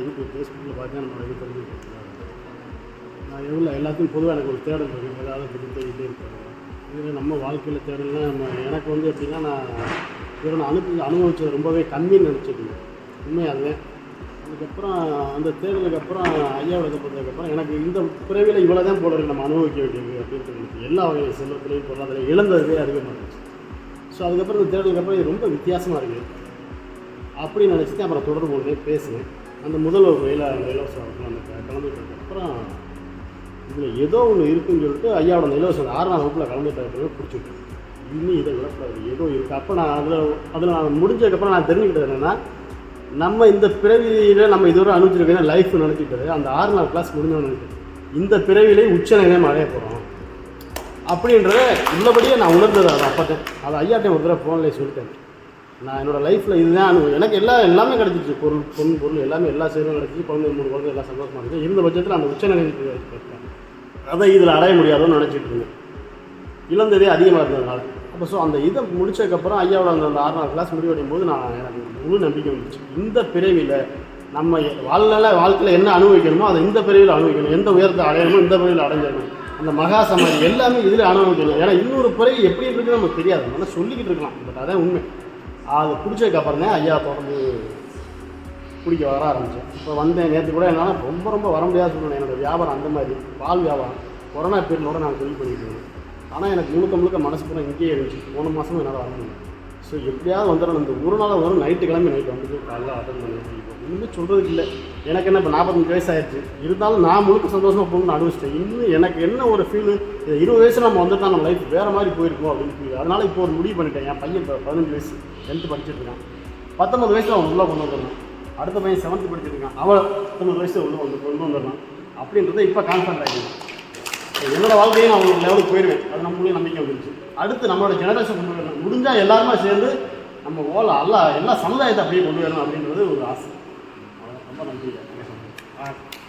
பார்த்தா யூடியூப் ஃபேஸ்புக்கில் பார்த்தீங்கன்னா நம்ம இது நான் எவ்வளோ எல்லாத்தையும் பொதுவாக எனக்கு ஒரு தேடல் இருக்கும் ஏதாவது பற்றி தேடிட்டே இருப்பேன் இதில் நம்ம வாழ்க்கையில் தேடலாம் நம்ம எனக்கு வந்து எப்படின்னா நான் இவரை நான் அனுப்பி அனுபவித்தது ரொம்பவே கம்மின்னு நினச்சிருந்தேன் உண்மை அதுக்கப்புறம் அந்த தேர்தலுக்கு அப்புறம் ஐயாவோட பார்த்ததுக்கப்புறம் எனக்கு இந்த பிறவியில் இவ்வளோ தான் போல நம்ம அனுபவிக்க வேண்டியது அப்படின்னு சொல்லி எல்லா வகையான செல்வத்திலையும் பொருளாதாரம் இழந்ததே அதிகமாக இருந்துச்சு. ஸோ அதுக்கப்புறம் இந்த தேர்தலுக்கு அப்புறம் இது ரொம்ப வித்தியாசமாக இருக்குது அப்படின்னு நினச்சிட்டு அப்புறம் தொடர்பு ஒன்றே பேசுவேன் அந்த முதல்வர் ஒரு வேலை இலவசம் அந்த கலந்துட்டதுக்கு அப்புறம் இதில் ஏதோ ஒன்று இருக்குன்னு சொல்லிட்டு ஐயாவோட அந்த இலவசம் ஆறாம் வகுப்பில் கலந்துட்டதுக்கு பிடிச்சிட்டு இன்னும் இதை விளக்கூடாது ஏதோ இருக்குது அப்போ நான் அதில் அதில் நான் முடிஞ்சதுக்கப்புறம் நான் தெரிஞ்சுக்கிட்டது என்னென்னா நம்ம இந்த பிறவியில் நம்ம இதுவரை அனுப்பிச்சிருக்கேன் லைஃப் நினச்சிக்கிட்டது அந்த ஆறு நாள் கிளாஸ் முடிஞ்சோன்னு நினைக்கிறேன். இந்த பிறவிலே உச்ச நிலையம் அடைய போகிறோம் அப்படின்றத உள்ளபடியே நான் உணர்ந்தது அது அப்போ அதை ஐயாட்டையும் ஒரு தடவை ஃபோன்லேயே சொல்லிட்டேன். நான் என்னோடய லைஃப்பில் இதுதான் அனுபவம். எனக்கு எல்லா எல்லாமே கிடச்சிச்சு பொருள் பொன் பொருள் எல்லாமே எல்லா சேரும் கிடச்சிச்சு. குழந்தை மூணு குழந்தை எல்லாம் சந்தோஷமாக இருந்துச்சு. இருந்த பட்சத்தில் அந்த உச்ச நிலைக்கு இருக்கேன் அதை இதில் அடைய முடியாதோன்னு நினச்சிட்டு இருந்தேன். இழந்ததே அதிகமாக இருந்ததுனால. அப்போ ஸோ அந்த இதை முடிச்சதுக்கப்புறம் ஐயாவோட அந்த அந்த ஆறாம் கிளாஸ் முடிவடையும் போது நான் எனக்கு முழு நம்பிக்கை வந்துச்சு. இந்த பிறவியில் நம்ம வாழ்நாள் வாழ்க்கையில் என்ன அனுபவிக்கணுமோ அதை இந்த பிறவியில் அனுபவிக்கணும். எந்த உயரத்தை அடையணுமோ இந்த பிறவியில் அடைஞ்சிடணும். அந்த மகா சமாதி எல்லாமே இதில் அனுபவிக்கணும். ஏன்னா இன்னொரு பிறகு எப்படி இருக்குன்னு நமக்கு தெரியாது. ஆனால் சொல்லிக்கிட்டு இருக்கலாம். பட் அதான் உண்மை. அது பிடிச்சதுக்கப்புறம் தான் ஐயா தொடர்ந்து பிடிக்க வர ஆரம்பித்தேன் இப்போ வந்தேன் நேற்று கூட என்னால் ரொம்ப ரொம்ப வர முடியாத சொல்லுவேன் என்னோட வியாபாரம் அந்த மாதிரி பால் வியாபாரம். கொரோனா பீரியடோட நான் தொழில் பண்ணிட்டு இருந்தேன் ஆனால் எனக்கு முழுக்க முழுக்க மனசு பூரா இங்கேயே இருந்துச்சு. போன மாதமும் என்னால் வர முடியும் ஸோ எப்படியாவது வந்துடணும் இந்த ஒரு நாள் வரும் நைட்டு கிளம்பி நைட்டு வந்துட்டு காலையில் அட்டன் பண்ணி இன்னுமே சொல்கிறதுக்கு இல்லை. எனக்கு என்ன இப்போ நாற்பத்தஞ்சு வயசு ஆயிடுச்சு இருந்தாலும் நான் முழுக்க சந்தோஷமாக போகணும்னு அனுபவிச்சிட்டேன். இன்னும் எனக்கு என்ன ஒரு ஃபீலு இருபது வயசு நம்ம வந்துட்டா நம்ம லைஃப் வேறு மாதிரி போயிருக்கோம் அப்படின்னு ஃபீல் அதனால் இப்போ ஒரு முடிவு பண்ணிட்டேன். என் பையன் இப்போ பதினஞ்சு வயசு டென்த்து படிச்சுட்டு இருக்கான். பத்தொம்பது வயசில் அவன் உள்ளே கொண்டு வந்துடணும். அடுத்த பையன் செவன்த்து படிச்சிருக்கான் அவன் பத்தொம்பது வயசு உள்ளே வந்து கொண்டு வந்துடலாம் அப்படின்றத இப்போ கான்ஃபிடன்ட் ஆகிடுவேன் என்னோட வாழ்க்கையும் நான் ஒரு லெவலுக்கு போயிடுவேன் அது நம்மளே நம்பிக்கை வந்துருச்சு. அடுத்து நம்மளோட ஜெனரேஷன் கொண்டு வரணும். முடிஞ்சால் எல்லாருமே சேர்ந்து நம்ம ஓல எல்லா எல்லா சமுதாயத்தை அப்படியே கொண்டு வரணும் அப்படின்றது ஒரு ஆசை. அவ்வளவுதான். ரொம்ப நன்றி ஐயா.